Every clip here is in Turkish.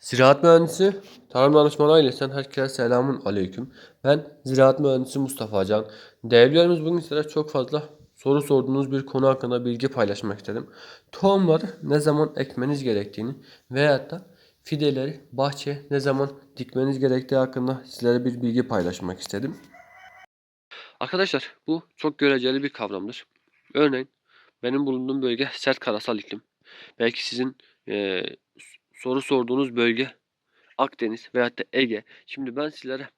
Ziraat Mühendisi Tarım Danışmanı ailesinden herkese selamun aleyküm. Ben Ziraat Mühendisi Mustafa Can. Değerlilerimiz bugün sizlere çok fazla soru sorduğunuz bir konu hakkında bilgi paylaşmak istedim. Tohumları ne zaman ekmeniz gerektiğini veyahut da fideleri bahçeye ne zaman dikmeniz gerektiği hakkında sizlere bir bilgi paylaşmak istedim. Arkadaşlar bu çok göreceli bir kavramdır. Örneğin benim bulunduğum bölge sert karasal iklim. Belki sizin eee, soru sorduğunuz bölge Akdeniz veyahut da Ege. Şimdi ben sizlere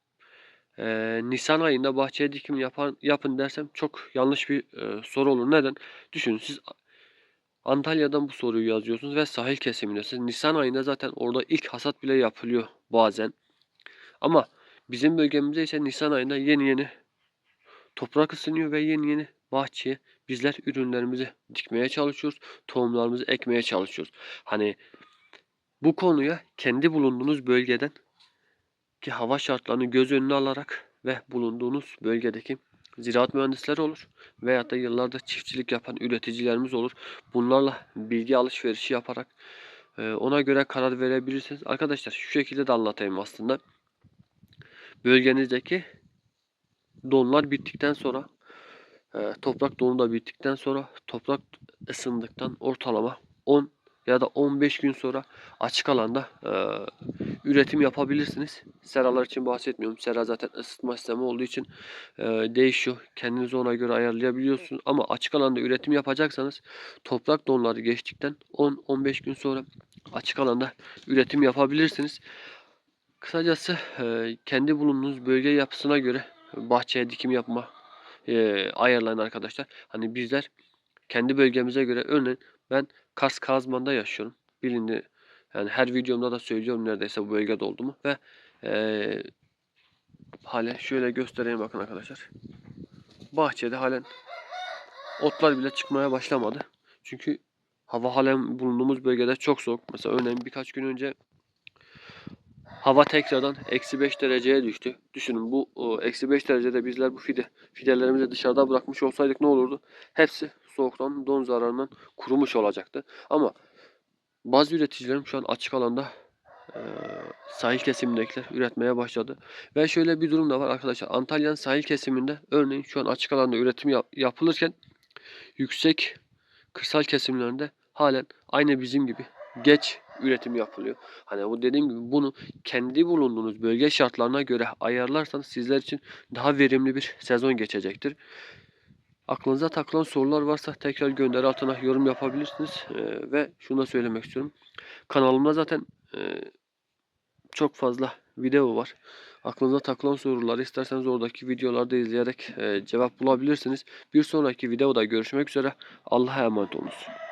eee, Nisan ayında bahçeye dikim yapan, yapın dersem çok yanlış bir eee, soru olur. Neden? Düşünün siz Antalya'dan bu soruyu yazıyorsunuz ve sahil kesimindesiniz. Nisan ayında zaten orada ilk hasat bile yapılıyor bazen. Ama bizim bölgemizde ise Nisan ayında yeni yeni toprak ısınıyor ve yeni yeni bahçeye bizler ürünlerimizi dikmeye çalışıyoruz. Tohumlarımızı ekmeye çalışıyoruz. Hani bu konuya kendi bulunduğunuz bölgeden ki hava şartlarını göz önüne alarak ve bulunduğunuz bölgedeki ziraat mühendisleri olur veyahut da yıllardır çiftçilik yapan üreticilerimiz olur. Bunlarla bilgi alışverişi yaparak e, ona göre karar verebilirsiniz. Arkadaşlar şu şekilde de anlatayım aslında. Bölgenizdeki donlar bittikten sonra e, toprak donu da bittikten sonra toprak ısındıktan ortalama 10 ya da 15 gün sonra açık alanda e, üretim yapabilirsiniz. Seralar için bahsetmiyorum. Sera zaten ısıtma sistemi olduğu için e, değişiyor. Kendinizi ona göre ayarlayabiliyorsunuz. Ama açık alanda üretim yapacaksanız toprak donları geçtikten 10-15 gün sonra açık alanda üretim yapabilirsiniz. Kısacası e, kendi bulunduğunuz bölge yapısına göre bahçeye dikim yapma e, ayarlayın arkadaşlar. Hani bizler kendi bölgemize göre örneğin ben Kars Kazman'da yaşıyorum. Bilindi yani her videomda da söylüyorum neredeyse bu bölgede olduğumu ve e, hale şöyle göstereyim bakın arkadaşlar. Bahçede halen otlar bile çıkmaya başlamadı. Çünkü hava halen bulunduğumuz bölgede çok soğuk. Mesela örneğin birkaç gün önce hava tekrardan eksi 5 dereceye düştü. Düşünün bu eksi 5 derecede bizler bu fide fidelerimizi dışarıda bırakmış olsaydık ne olurdu? Hepsi soğuktan, don zararından kurumuş olacaktı. Ama bazı üreticilerim şu an açık alanda sahil kesimindekiler üretmeye başladı. Ve şöyle bir durum da var arkadaşlar. Antalya'nın sahil kesiminde örneğin şu an açık alanda üretim yap- yapılırken yüksek kırsal kesimlerinde halen aynı bizim gibi geç üretim yapılıyor. Hani bu dediğim gibi bunu kendi bulunduğunuz bölge şartlarına göre ayarlarsanız sizler için daha verimli bir sezon geçecektir. Aklınıza takılan sorular varsa tekrar gönderi altına yorum yapabilirsiniz. Ee, ve şunu da söylemek istiyorum. Kanalımda zaten e, çok fazla video var. Aklınıza takılan soruları isterseniz oradaki videolarda izleyerek e, cevap bulabilirsiniz. Bir sonraki videoda görüşmek üzere. Allah'a emanet olunuz.